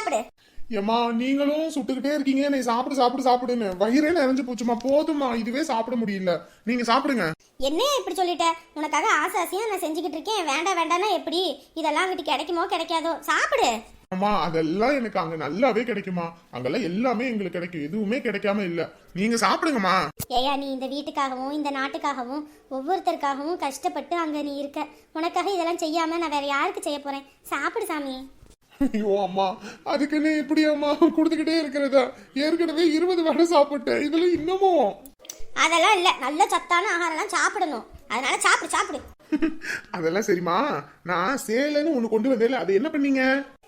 சாப்பிடு. ஏம்மா நீங்களும் சுட்டுக்கிட்டே இருக்கீங்க. நீ சாப்பிடு சாப்பிடு சாப்பிடுன்னு. வயிறே நிறைஞ்சு போச்சுமா போதுமா இதுவே சாப்பிட முடியல. நீங்க சாப்பிடுங்க. என்ன இப்படி சொல்லிட்ட? உனக்காக ஆசை ஆசையா நான் செஞ்சுக்கிட்டு இருக்கேன். வேண்டாம் வேண்டாம்னா எப்படி? இதெல்லாம் அங்கிட்டு கிடைக்குமோ கிடைக்காதோ? சாப்பிடு. அம்மா அதெல்லாம் எனக்கு அங்க நல்லாவே கிடைக்குமா? அங்கெல்லாம் எல்லாமே எங்களுக்கு கிடைக்கும். எதுவுமே கிடைக்காம இல்ல. நீங்க சாப்பிடுங்கம்மா. ஏயா நீ இந்த வீட்டுக்காகவும் இந்த நாட்டுக்காகவும் ஒவ்வொருத்தருக்காகவும் கஷ்டப்பட்டு அங்க நீ இருக்க. உனக்காக இதெல்லாம் செய்யாம நான் வேற யாருக்கு செய்ய போறேன்? சாப்பிடு சாமி. ஐயோ அம்மா. அதுக்குன்னு இப்படி அம்மா கொடுத்துக்கிட்டே இருக்கிறதா. ஏற்கனவே இருபது வடை சாப்பிட்டேன். இதுல இன்னமும். அதெல்லாம் இல்ல. நல்ல சத்தான ஆகாரம்லாம் சாப்பிடணும். அதனால சாப்பிடு சாப்பிடு. அதெல்லாம் சரிம்மா. நான் சேலைன்னு ஒண்ணு கொண்டு வந்தேன்ல. அது என்ன பண்ணீங்க?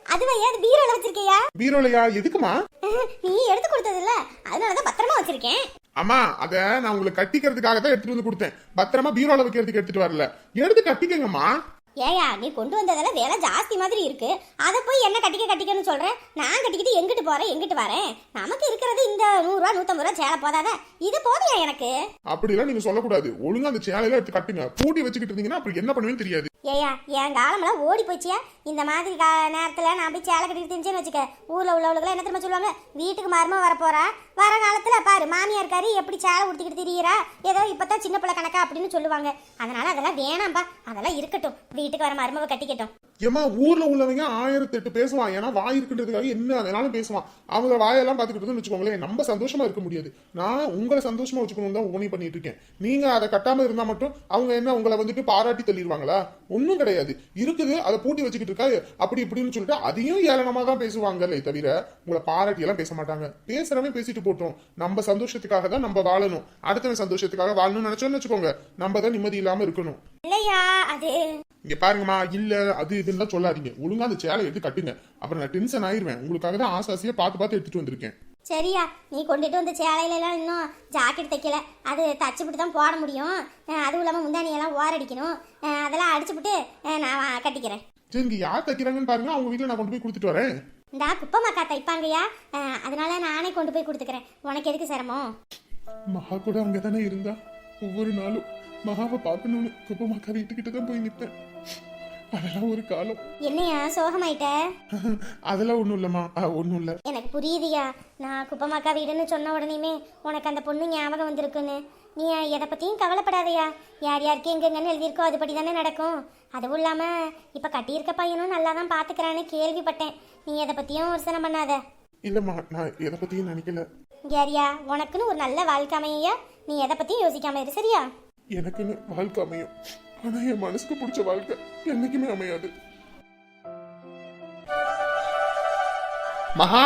அதுவே அது பீரோல வச்சிருக்கியா? பீரோலையா? எதுக்குமா நீ எடுத்து கொடுத்தது இல்ல அதனாலதான் பத்திரமா வச்சிருக்கேன். அம்மா அத நான் உங்களுக்கு கட்டிக்கிறதுக்காக தான் எடுத்துட்டு வந்து கொடுத்தேன். பத்திரமா பீரோல வைக்கிறதுக்கு எடுத்துட்டு வரல. எடுத்து கட்டிக்கங்கம்மா. ஏயா நீ கொண்டு வந்ததெல்லாம் விலை ஜாஸ்தி மாதிரி இருக்கு. அதை போய் என்ன கட்டிக்க கட்டிக்கன்னு சொல்றேன் நான் கட்டிக்கிட்டு எங்கிட்டு போறேன் எங்கிட்டு வரேன்? நமக்கு இருக்கிறது இந்த நூறுரூவா நூத்தம்பது ரூபா சேலை போதாத? இது போதுயா எனக்கு? அப்படிலாம் நீங்க சொல்லக்கூடாது. ஒழுங்கா அந்த சேலையில எடுத்து கட்டுங்க. பூட்டி வச்சுக்கிட்டு இருந்தீங்கன்னா அப்புறம் என்ன பண்ணுவேன்னு தெரியாது. ஏயா என் காலமெல்லாம் ஓடி போச்சியா இந்த மாதிரி கா நேரத்தில் நான் போய் சேலை கட்டிட்டு தெரிஞ்சேன்னு வச்சுக்க. ஊரில் உள்ளவளுக்குலாம் என்ன தெரியுமா சொல்லுவாங்க? வீட்டுக்கு மரும வரப்போறா. வர காலத்தில் பாரு மாமியார் இருக்காரு எப்படி சேலை உடுத்திக்கிட்டு திரியிறா? ஏதோ இப்போ தான் சின்ன பிள்ளை கணக்கா அப்படின்னு சொல்லுவாங்க. அதனால அதெல்லாம் வேணாம்பா. அதெல்லாம் இருக்கட்டும். வீட்டுக்கு வர மருமவை கட்டிக்கட்டும் ஏமா ஊர்ல உள்ளவங்க ஆயிரத்தி எட்டு பேசுவான் ஏன்னா வாய் இருக்குன்றதுக்காக என்ன வேணாலும் பேசுவான். அவங்க வாயெல்லாம் பார்த்துக்கிட்டு வச்சுக்கோங்களேன் நம்ம சந்தோஷமா இருக்க முடியாது. நான் உங்களை சந்தோஷமா வச்சுக்கணும் தான் ஓனி பண்ணிட்டு இருக்கேன் நீங்க அதை கட்டாம இருந்தா மட்டும் அவங்க என்ன உங்களை வந்துட்டு பாராட்டி தள்ளிடுவாங்களா? ஒன்றும் கிடையாது. இருக்குது அதை பூட்டி வச்சுக்கிட்டு இருக்கா அப்படி இப்படின்னு சொல்லிட்டு அதையும் ஏளனமா தான் பேசுவாங்கல்லே தவிர உங்களை பாராட்டி எல்லாம் பேச மாட்டாங்க. பேசுறவன் பேசிட்டு போட்டோம். நம்ம சந்தோஷத்துக்காக தான் நம்ம வாழணும். அடுத்தவன் சந்தோஷத்துக்காக வாழணும்னு நினைச்சோம்னு வச்சுக்கோங்க. நம்ம தான் நிம்மதி இல்லாம இருக்கணும். இல்லையா அது? இங்க பாருங்கம்மா இல்ல அது இதுன்னு சொல்லாதீங்க. ஒழுங்கா அந்த சேலை எடுத்து கட்டுங்க. அப்புறம் நான் டென்ஷன் ஆயிருவேன். உங்களுக்காக தான் ஆசை ஆசையா பார்த்து பார்த்து எடுத்துட்டு வந்திருக்கேன். சரியா நீ கொண்டுட்டு வந்த சேலையில எல்லாம் இன்னும் ஜாக்கெட் தைக்கல. அது தச்சுப்பிட்டு தான் போட முடியும். அதுவும் இல்லாமல் முந்தானியெல்லாம் ஓரடிக்கணும் அதெல்லாம் அடிச்சுப்புட்டு அஹ் நான் கட்டிக்கிறேன். சரி இங்க யார் தைக்கிறாங்கன்னு பாருங்க. அவங்க வீட்டுல நான் கொண்டு போய் கொடுத்துட்டு வரேன். இந்தா குப்பமாக்கா தைப்பாங்கய்யா. அதனால நானே கொண்டு போய் கொடுத்துக்கிறேன். உனக்கு எதுக்கு சிரமம்? மகா கூட அங்கதானே இருந்தா. ஒவ்வொரு நாளும் மகாவை பார்க்கணும்னு குப்பமாக்கா வீட்டுக்கிட்ட தான் போய் நிப்பேன். அதெல்லாம் ஒரு காலம். என்னையா சோகமாயிட்ட? அதெல்லாம் ஒண்ணும் இல்லம்மா. ஒண்ணும் இல்ல. எனக்கு புரியுதுயா. நான் குப்பமாக்கா வீடுன்னு சொன்ன உடனேயுமே உனக்கு அந்த பொண்ணு ஞாபகம் வந்திருக்குன்னு. நீ எதை பற்றியும் கவலைப்படாதயா. யார் யாருக்கு எங்கெங்கன்னு எழுதியிருக்கோ அதுபடி தானே நடக்கும். அதுவும் இல்லாமல் இப்போ கட்டியிருக்க பையனும் நல்லா தான் பார்த்துக்கிறான்னு கேள்விப்பட்டேன். நீ எதை பற்றியும் யோசனை பண்ணாத. இல்லம்மா நான் எதை பத்தியும் நினைக்கல. யாரியா? உனக்குன்னு ஒரு நல்ல வாழ்க்கை அமையா நீ எதை பற்றியும் யோசிக்காம இரு சரியா? எனக்குன்னு வாழ்க்கை அமையும். ஆனா என் மனசுக்கு பிடிச்ச வாழ்க்கை என்னைக்குமே அமையாது. மகா?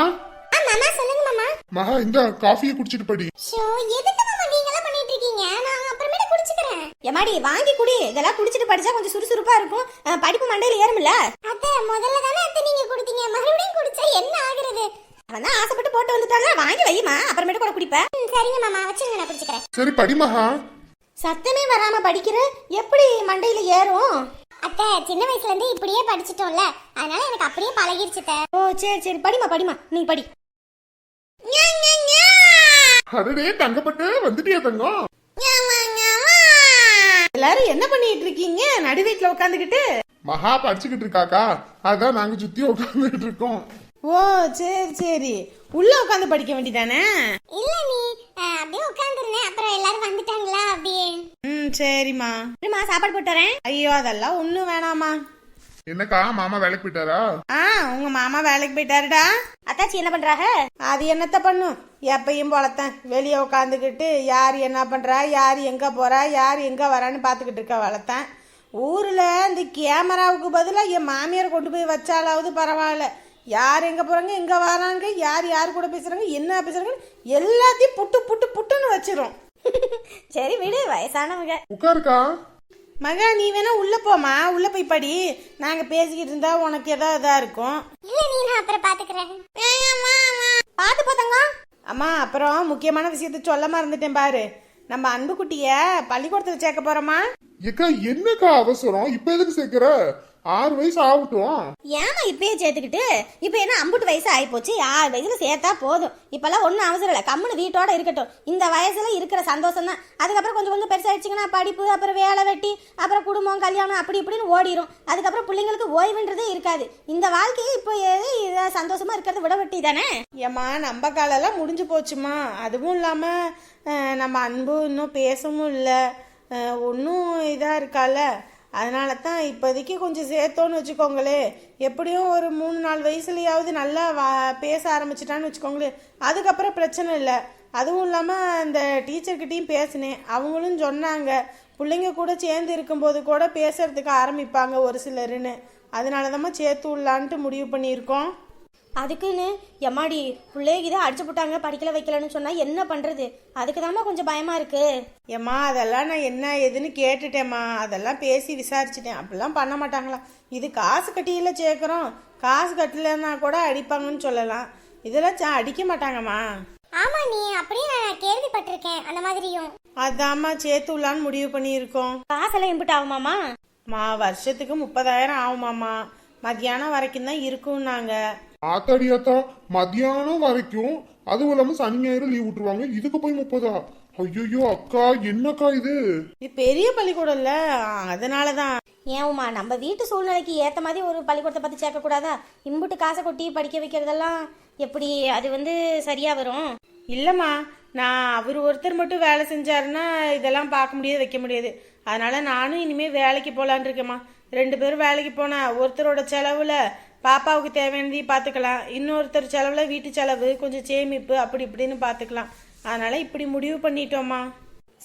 மாமா சொல்லுங்க மாமா. மகா இந்த காஃபியை குடிச்சிட்டு படி. ஷோ எதுக்கு மாமா நீங்களாம் பண்ணிட்டு இருக்கீங்க நான் அப்புறமேட்டு குடிச்சுக்கிறேன். எமாடி வாங்கி குடி. இதெல்லாம் குடிச்சிட்டு படிச்சா கொஞ்சம் சுறுசுறுப்பா இருக்கும். அஹ், படிப்பு மண்டையில ஏறும்ல? அத்தை முதல்ல தானே அத்தை நீங்க குடித்தீங்க. மறுபடியும் குடிச்சா என்ன ஆகுறது? அவன் தான் ஆசைப்பட்டு போட்டு வந்துட்டாங்க வாங்கி வையுமா அப்புறமேட்டு கூட குடிப்பேன். சரிங்க மாமா. வச்சுருங்க நான் குடிச்சுக்கிறேன். சரி படி மகா. சத்தமே வராம படிக்கிற? எப்படி மண்டையில ஏறும்? அத்தை சின்ன வயசுல இருந்து இப்படியே படிச்சிட்டோம்ல. அதனால எனக்கு அப்படியே பழகிருச்சு ஓ சரி சரி. படிமா படிமா நீ படி. அடடே தங்கப்பட்டு. வந்துட்டியா தங்கம்? எல்லாரும் என்ன பண்ணிட்டு இருக்கீங்க? நடு வீட்டுல உட்காந்துக்கிட்டு. மகா படிச்சுக்கிட்டு இருக்காக்கா. அதான் நாங்க சுத்தி உட்காந்துட்டு இருக்கோம். ஓ சரி சரி. உள்ள உட்காந்து படிக்க வேண்டியதானே? இல்ல நீ அஹ், அப்படியே அப்புறம் எல்லாரும் வந்துட்டாங்களா அப்படியே? ம் சரிம்மா. இருமா சாப்பாடு போட்டு வரேன். ஐயோ அதெல்லாம் ஒண்ணும் வேணாமா என்னக்கா மாமா வேலைக்கு போயிட்டாரா? ஆ உங்க மாமா வேலைக்கு போயிட்டாருடா. அத்தாச்சி என்ன பண்றாங்க அது என்னத்த பண்ணும்? எப்பயும் போலத்தான். வெளியே உட்காந்துக்கிட்டு யார் என்ன பண்றா யார் எங்க போறா யார் எங்க வரான்னு பார்த்துக்கிட்டு இருக்க வளர்த்தேன். ஊர்ல இந்த கேமராவுக்கு பதிலாக என் மாமியார் கொண்டு போய் வச்சாலாவது பரவாயில்ல. யார் எங்க போறாங்க எங்க வராங்க யார் யார் கூட பேசுறாங்க என்ன பேசுறாங்க எல்லாத்தையும் புட்டு புட்டு புட்டுன்னு வச்சிரும். சரி விடு வயசானவங்க. உட்காருக்கா? மகா நீ வேணா உள்ள போமா உள்ள போய் படி. நாங்க பேசிக்கிட்டு இருந்தா உனக்கு ஏதோ இதா இருக்கும். இல்ல நீ நான் அப்புறம் பாத்துக்கிறேன். பாத்து போத்தங்க. அம்மா அப்புறம் முக்கியமான விஷயத்த சொல்ல மறந்துட்டேன் பாரு. நம்ம அன்புக்குட்டிய பள்ளிக்கூடத்துல சேர்க்க போறோமா? ஏக்கா என்னக்கா அவசரம்? இப்ப எதுக்கு சேர்க்கிற? ஆறு வயசு ஆகட்டும். ஏமா இப்பயே சேர்த்துக்கிட்டு? இப்போ என்ன அம்புட்டு வயசு ஆயிப்போச்சு? ஆறு வயசுல சேர்த்தா போதும். இப்பெல்லாம் ஒன்றும் அவசரம் இல்லை. கம்முன்னு வீட்டோட இருக்கட்டும். இந்த வயசுல இருக்கிற சந்தோஷம் தான். அதுக்கப்புறம் கொஞ்சம் கொஞ்சம் பெருசாயிடுச்சுங்கன்னா படிப்பு அப்புறம் வேலை வெட்டி அப்புறம் குடும்பம் கல்யாணம் அப்படி இப்படின்னு ஓடிரும். அதுக்கப்புறம் பிள்ளைங்களுக்கு ஓய்வுன்றதே இருக்காது. இந்த வாழ்க்கையை இப்போ எது சந்தோஷமா இருக்கிறத விட வெட்டி தானே? ஏம்மா நம்ம காலெல்லாம் முடிஞ்சு போச்சுமா அதுவும் இல்லாம நம்ம அன்பு இன்னும் பேசவும் இல்லை. ஒன்றும் இதாக இருக்கால. அதனால தான் இப்போதைக்கு கொஞ்சம் சேர்த்தோன்னு வச்சுக்கோங்களே. எப்படியும் ஒரு மூணு நாலு வயசுலையாவது நல்லா வா பேச ஆரம்பிச்சிட்டான்னு வச்சுக்கோங்களேன் அதுக்கப்புறம் பிரச்சனை இல்லை. அதுவும் இல்லாமல் அந்த டீச்சர்கிட்டையும் பேசினேன். அவங்களும் சொன்னாங்க பிள்ளைங்க கூட சேர்ந்து இருக்கும்போது கூட பேசுறதுக்கு ஆரம்பிப்பாங்க ஒரு சிலருன்னு. அதனால தான் சேர்த்து விடலான்ட்டு முடிவு பண்ணியிருக்கோம். அதுக்குன்னு எம்மாடி பிள்ளைக்கு தான் அடிச்சு போட்டாங்க படிக்கல வைக்கலன்னு சொன்னா என்ன பண்றது? அதுக்கு கொஞ்சம் பயமா இருக்கு. ஏம்மா அதெல்லாம் நான் என்ன ஏதுன்னு கேட்டுட்டேம்மா. அதெல்லாம் பேசி விசாரிச்சிட்டேன். அப்படிலாம் பண்ண மாட்டாங்களா? இது காசு கட்டியில சேர்க்குறோம். காசு கட்டலைன்னா கூட அடிப்பாங்கன்னு சொல்லலாம். இதெல்லாம் சா- அடிக்க மாட்டாங்கம்மா. ஆமா நீ அப்படியே நான் கேள்விப்பட்டிருக்கேன் அந்த மாதிரியும். அதாம்மா சேர்த்து விடலான்னு முடிவு பண்ணியிருக்கோம். காசெல்லாம் இம்பிட்டு ஆகுமாமா மா வருஷத்துக்கு முப்பதாயிரம் ஆகுமாம்மா. மத்தியானம் வரைக்கும் தான் இருக்கும்னாங்க. ஆத்தாடி ஆத்தா மத்தியானம் வரைக்கும் அதுவும் இல்லாம சனி ஞாயிறு லீவ் விட்டுருவாங்க. இதுக்கு போய் முப்பதா? ஐயோ அக்கா என்னக்கா இது? இது பெரிய பள்ளிக்கூடம் இல்ல. அதனால தான் ஏன் உமா நம்ம வீட்டு சூழ்நிலைக்கு ஏத்த மாதிரி ஒரு பள்ளிக்கூடத்தை பத்தி சேர்க்க கூடாதா இம்புட்டு காசை கொட்டி படிக்க வைக்கிறதெல்லாம் எப்படி அது வந்து சரியா வரும்? இல்லம்மா நான் அவர் ஒருத்தர் மட்டும் வேலை செஞ்சாருன்னா இதெல்லாம் பார்க்க முடியாது வைக்க முடியாது. அதனால நானும் இனிமே வேலைக்கு போலான் இருக்கேம்மா. ரெண்டு பேரும் வேலைக்கு போனா ஒருத்தரோட செலவுல பாப்பாவுக்கு தேவையானதை பார்த்துக்கலாம். இன்னொருத்தர் செலவுல வீட்டு செலவு கொஞ்சம் சேமிப்பு அப்படி இப்படின்னு பார்த்துக்கலாம். அதனால இப்படி முடிவு பண்ணிட்டோம்மா.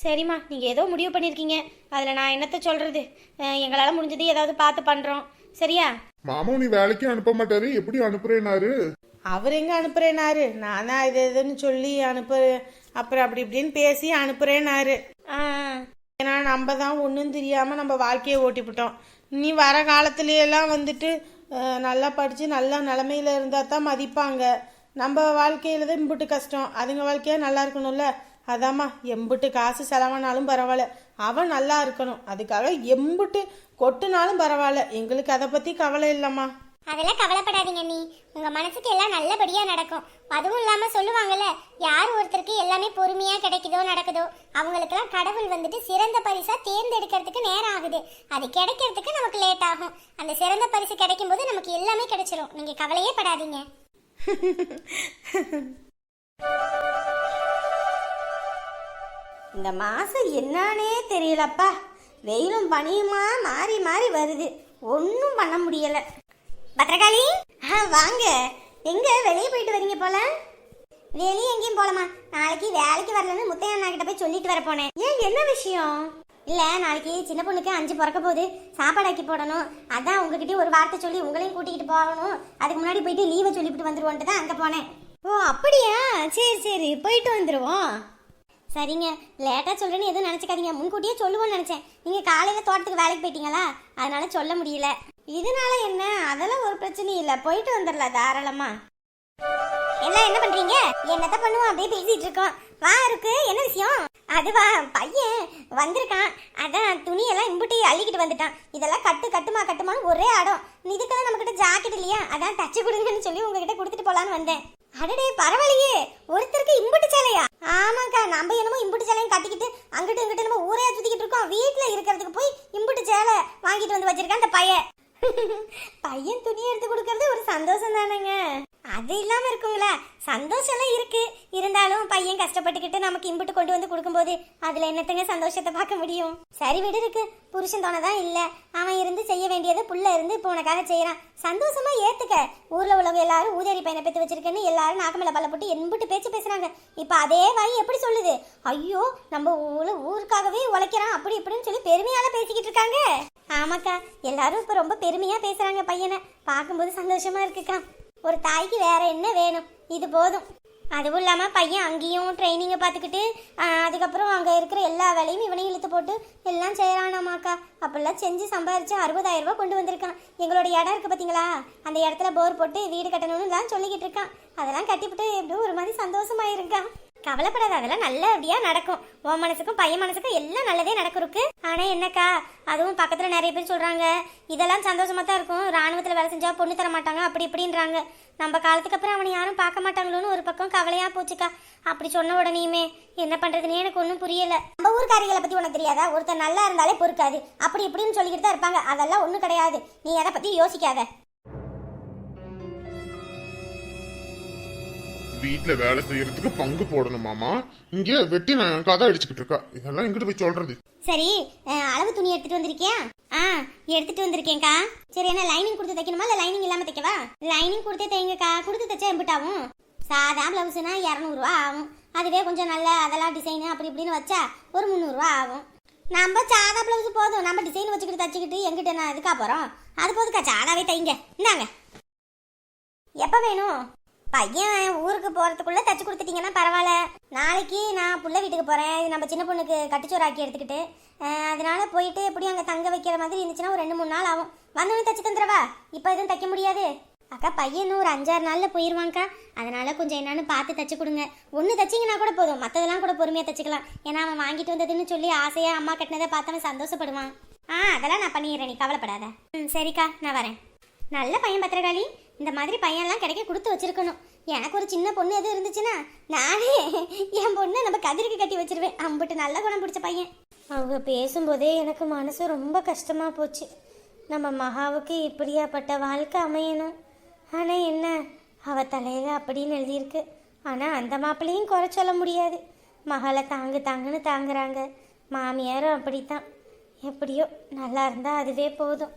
சரிம்மா நீங்கள் ஏதோ முடிவு பண்ணியிருக்கீங்க அதில் நான் என்னத்த சொல்கிறது எங்களால் முடிஞ்சது ஏதாவது பார்த்து பண்ணுறோம் சரியா? மாமா நீ வேலைக்கு அனுப்ப மாட்டாரு. எப்படி அனுப்புறேனாரு அவர் எங்கே அனுப்புறேனாரு நான் தான் இது இதுன்னு சொல்லி அனுப்பு அப்புறம் அப்படி இப்படின்னு பேசி அனுப்புறேனாரு ஏன்னா நம்ம தான் ஒன்றும் தெரியாமல் நம்ம வாழ்க்கையை ஓட்டிவிட்டோம் நீ வர காலத்துலையெல்லாம் வந்துட்டு நல்லா படித்து நல்ல நிலமையில இருந்தால் தான் மதிப்பாங்க. நம்ம வாழ்க்கையில தான் இம்புட்டு கஷ்டம். அதுங்க வாழ்க்கையாக நல்லா இருக்கணும்ல? அதாம்மா எம்புட்டு காசு செலவானாலும் பரவாயில்ல. அவன் நல்லா இருக்கணும். அதுக்காக எம்புட்டு கொட்டுனாலும் பரவாயில்ல. எங்களுக்கு அதை பற்றி கவலை இல்லைம்மா. அதெல்லாம் கவலைப்படாதீங்க நீ உங்க மனசுக்கு எல்லாம் நல்லபடியா நடக்கும். அதுவும் இல்லாம சொல்லுவாங்கல்ல யார் ஒருத்தருக்கு எல்லாமே பொறுமையா கிடைக்குதோ நடக்குதோ அவங்களுக்கெல்லாம் கடவுள் வந்துட்டு சிறந்த பரிசா தேர்ந்தெடுக்கிறதுக்கு நேரம் ஆகுது. அது கிடைக்கிறதுக்கு நமக்கு லேட் ஆகும். அந்த சிறந்த பரிசு கிடைக்கும் போது நமக்கு எல்லாமே கிடைச்சிரும். நீங்க கவலையே படாதீங்க. இந்த மாசம் என்னன்னே தெரியலப்பா. வெயிலும் பனியுமா மாறி மாறி வருது. ஒன்றும் பண்ண முடியலை. பத்ரகாளி ஆ வாங்க. எங்க? வெளியே போயிட்டு வரீங்க போல. வெளியே எங்கேயும் போலமா நாளைக்கு வேலைக்கு வரலன்னு முத்தைய அண்ணா கிட்ட போய் சொல்லிட்டு வர போனேன். ஏன்? என்ன விஷயம்? இல்ல நாளைக்கு சின்ன பொண்ணுக்கு அஞ்சு பிறக்க போகுது. சாப்பாடு ஆக்கி போடணும். அதான் உங்ககிட்ட ஒரு வார்த்தை சொல்லி உங்களையும் கூட்டிகிட்டு போகணும். அதுக்கு முன்னாடி போயிட்டு லீவை சொல்லிவிட்டு வந்துருவோன்ட்டு தான் அங்கே போனேன். ஓ அப்படியா? சரி சரி. போயிட்டு வந்துருவோம். சரிங்க. லேட்டாக சொல்கிறேன்னு எதுவும் நினச்சிக்காதீங்க. முன்கூட்டியே சொல்லுவோம்னு நினச்சேன். நீங்கள் காலையில் தோட்டத்துக்கு வேலைக்கு போயிட்டீங்களா? அதனால சொல்ல முடியல. இதனால என்ன? அதெல்லாம் ஒரு பிரச்சனையும் இல்லை. போயிட்டு வந்துடலாம் தாராளமாக எல்லாம் என்ன பண்ணுறீங்க என்னத்த பண்ணுவோம்? அப்படியே பேசிகிட்டு இருக்கோம். வா இருக்கு. என்ன விஷயம்? அதுவா பையன் வந்திருக்கான். அதான் துணியெல்லாம் இம்புட்டி அள்ளிக்கிட்டு வந்துட்டான். இதெல்லாம் கட்டு கட்டுமா கட்டுமான்னு ஒரே ஆடம். இதுக்கெல்லாம் நம்மக்கிட்ட ஜாக்கெட் இல்லையா? அதான் தச்சு கொடுங்கன்னு சொல்லி உங்ககிட்ட கொடுத்துட்டு போலான்னு வந்தேன். அடடே பரவாயில்லையே. ஒருத்தருக்கு இம்புட்டு சேலையா? ஆமாக்கா நம்ம என்னமோ இம்புட்டு சேலையும் கட்டிக்கிட்டு அங்கிட்டு இங்கிட்டு நம்ம ஊரே சுத்திக்கிட்டு இருக்கோம். வீட்டுல இருக்கிறதுக்கு போய் இம்புட்டு சேலை வாங்கிட்டு வந்து வச்சிருக்கான் அந்த பையன். பையன் துணி எடுத்து கொடுக்கறது ஒரு சந்தோஷம் தானேங்க. அது இல்லாமல் இருக்குங்களா சந்தோஷம் எல்லாம் இருக்கு. இருந்தாலும் பையன் கஷ்டப்பட்டுக்கிட்டு நமக்கு இம்புட்டு கொண்டு வந்து கொடுக்கும்போது அதுல என்னத்தங்க சந்தோஷத்தை பார்க்க முடியும்? சரி விடு இருக்கு. புருஷன் தோணதான் இல்ல. அவன் இருந்து செய்ய வேண்டியதை புள்ள இருந்து இப்போ உனக்காக செய்யறான் சந்தோஷமா ஏத்துக்க. ஊர்ல உள்ளவங்க எல்லாரும் ஊதேரி பையனை பெத்து வச்சிருக்கேன்னு எல்லாரும் நாக்கமேல பல்ல போட்டு எம்புட்டு பேச்சு பேசுறாங்க. இப்ப அதே வாய் எப்படி சொல்லுது? ஐயோ நம்ம ஊர்ல ஊருக்காகவே உழைக்கிறான். அப்படி இப்படின்னு சொல்லி பெருமையால பேசிக்கிட்டு இருக்காங்க. ஆமாக்கா எல்லாரும் இப்ப ரொம்ப பெருமையா பேசுறாங்க பையனை. பார்க்கும்போது சந்தோஷமா இருக்குக்கா. ஒரு தாய்க்கு வேற என்ன வேணும்? இது போதும். அதுவும் இல்லாமல் பையன் அங்கேயும் ட்ரைனிங்கை பார்த்துக்கிட்டு அதுக்கப்புறம் அங்கே இருக்கிற எல்லா வேலையும் இவனையும் இழுத்து போட்டு எல்லாம் செய்யறானாமாக்கா. அப்படிலாம் செஞ்சு சம்பாரித்து அறுபதாயிரம் ரூபா கொண்டு வந்திருக்கான். எங்களோட இடம் இருக்குது பார்த்தீங்களா அந்த இடத்துல போர் போட்டு வீடு கட்டணும்னு எல்லாம் சொல்லிக்கிட்டு இருக்கான். அதெல்லாம் கட்டிவிட்டு எப்படியும் ஒரு மாதிரி சந்தோஷமாயிருக்கான் கவலைப்படாத அதெல்லாம் நல்லபடியா நடக்கும். உன் மனசுக்கும் பையன் மனசுக்கும் எல்லாம் நல்லதே நடக்கிறதுக்கு ஆனா என்னக்கா அதுவும் பக்கத்துல நிறைய பேர் சொல்றாங்க இதெல்லாம் சந்தோஷமா தான் இருக்கும். ராணுவத்துல வேலை செஞ்சா பொண்ணு தர மாட்டாங்க. அப்படி இப்படின்றாங்க. நம்ம காலத்துக்கு அப்புறம் அவனை யாரும் பார்க்க மாட்டாங்களோன்னு ஒரு பக்கம் கவலையா போச்சுக்கா. அப்படி சொன்ன உடனேயுமே என்ன பண்றதுன்னு எனக்கு ஒன்றும் புரியல. நம்ம ஊர்க்காரிகளை பத்தி உனக்கு தெரியாதா? ஒருத்தர் நல்லா இருந்தாலே பொறுக்காது. அப்படி இப்படின்னு சொல்லிக்கிட்டு தான் இருப்பாங்க. அதெல்லாம் ஒன்றும் கிடையாது. நீ அதை பத்தி யோசிக்காத. வீட்டுல வேலை செய்யறதுக்கு பங்கு போடணுமாமா இங்க வெட்டி நான் கதை அடிச்சுக்கிட்டு இருக்கா. இதெல்லாம் எங்கிட்ட போய் சொல்றது? சரி அளவு துணி எடுத்துட்டு வந்திருக்கியா? ஆ எடுத்துட்டு வந்திருக்கேன்க்கா. சரி என்ன லைனிங் கொடுத்து தைக்கணுமா? இல்ல லைனிங் இல்லாம தைக்கவா? லைனிங் கொடுத்தே தைங்கக்கா. கொடுத்து தைச்சா எம்பிட்டாவும் சாதா பிளவுஸ்னா இரநூறுவா ஆகும். அதுவே கொஞ்சம் நல்ல அதெல்லாம் டிசைன் அப்படி இப்படின்னு வச்சா ஒரு முந்நூறுரூவா ஆகும். நம்ம சாதா பிளவுஸ் போதும். நம்ம டிசைன் வச்சுக்கிட்டு தச்சுக்கிட்டு எங்கிட்ட நான் இதுக்கா போகிறோம் அது போதுக்கா சாதாவே தைங்க. இந்தாங்க. எப்போ வேணும்? பையன் ஊருக்கு போறதுக்குள்ள தச்சு கொடுத்துட்டீங்கன்னா பரவாயில்ல. நாளைக்கு நான் புள்ள வீட்டுக்கு போறேன். இது நம்ம சின்ன பொண்ணுக்கு கட்டிச்சோறு ஆக்கி எடுத்துக்கிட்டு அதனால் அதனால போயிட்டு எப்படியும் அங்கே தங்க வைக்கிற மாதிரி இருந்துச்சுன்னா ஒரு ரெண்டு மூணு நாள் ஆகும். வந்தோடனே தச்சு தந்துடவா? இப்போ எதுவும் தைக்க முடியாது. அக்கா பையன் ஒரு அஞ்சாறு நாளில் போயிடுவாங்க்கா அதனால கொஞ்சம் என்னன்னு பார்த்து தச்சு கொடுங்க. ஒன்று தச்சிங்கன்னா கூட போதும். மற்றதெல்லாம் கூட பொறுமையாக தச்சுக்கலாம். ஏன்னா அவன் வாங்கிட்டு வந்ததுன்னு சொல்லி ஆசையாக அம்மா கட்டினதை பார்த்து அவன் சந்தோஷப்படுவான். ஆ அதெல்லாம் நான் பண்ணிடுறேன். நீ கவலைப்படாத. ம் சரிக்கா நான் வரேன். நல்ல பையன் பத்திரகாளி. இந்த மாதிரி பையன்லாம் கிடைக்க கொடுத்து வச்சிருக்கணும். எனக்கு ஒரு சின்ன பொண்ணு எதுவும் இருந்துச்சுன்னா நானே என் பொண்ணை நம்ம கதிருக்கு கட்டி வச்சிருவேன். அம்பிட்டு நல்ல குணம் பிடிச்ச பையன். அவங்க பேசும்போதே எனக்கு மனசு ரொம்ப கஷ்டமாக போச்சு. நம்ம மகாவுக்கு இப்படியாப்பட்ட வாழ்க்கை அமையணும். ஆனால் என்ன அவ தலையில் அப்படின்னு எழுதியிருக்கு. ஆனால் அந்த மாப்பிள்ளையும் குறை சொல்ல முடியாது. மகளை தாங்கு தாங்குன்னு தாங்குறாங்க. மாமியாரும் அப்படித்தான். எப்படியோ நல்லா இருந்தால் அதுவே போதும்.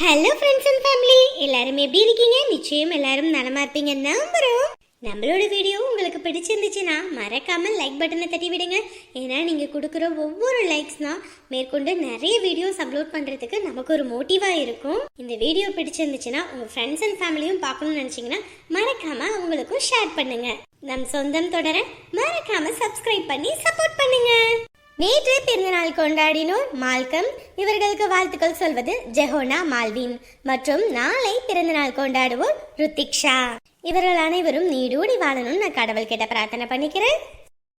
ஹலோ ஃப்ரெண்ட்ஸ் அண்ட் ஃபேமிலி எல்லாரும் எப்படி இருக்கீங்க? நிச்சயம் எல்லாரும் நலமா இருப்பீங்க நம்புறோம். நம்மளோட வீடியோ உங்களுக்கு பிடிச்சிருந்துச்சுன்னா மறக்காம லைக் பட்டனை தட்டி விடுங்க. ஏன்னா நீங்க கொடுக்குற ஒவ்வொரு லைக்ஸ்னா மேற்கொண்டு நிறைய வீடியோஸ் அப்லோட் பண்றதுக்கு நமக்கு ஒரு மோட்டிவா இருக்கும். இந்த வீடியோ பிடிச்சிருந்துச்சுன்னா உங்க ஃப்ரெண்ட்ஸ் அண்ட் ஃபேமிலியும் பார்க்கணும்னு நினைச்சீங்கன்னா மறக்காம அவங்களுக்கும் ஷேர் பண்ணுங்க. நம் சொந்தம் தொடர மறக்காம சப்ஸ்கிரைப் பண்ணி சப்போர்ட் பண்ணுங்க. நேற்று பிறந்தநாள் கொண்டாடினோர் மால்கம். இவர்களுக்கு வாழ்த்துக்கள் சொல்வது ஜெஹோனா மால்வின். மற்றும் நாளை பிறந்தநாள் கொண்டாடுவோர் ருத்திக்ஷா. இவர்கள் அனைவரும் நீடூடி வாழணும்னு நான் கடவுள் கிட்ட பிரார்த்தனை பண்ணிக்கிறேன்.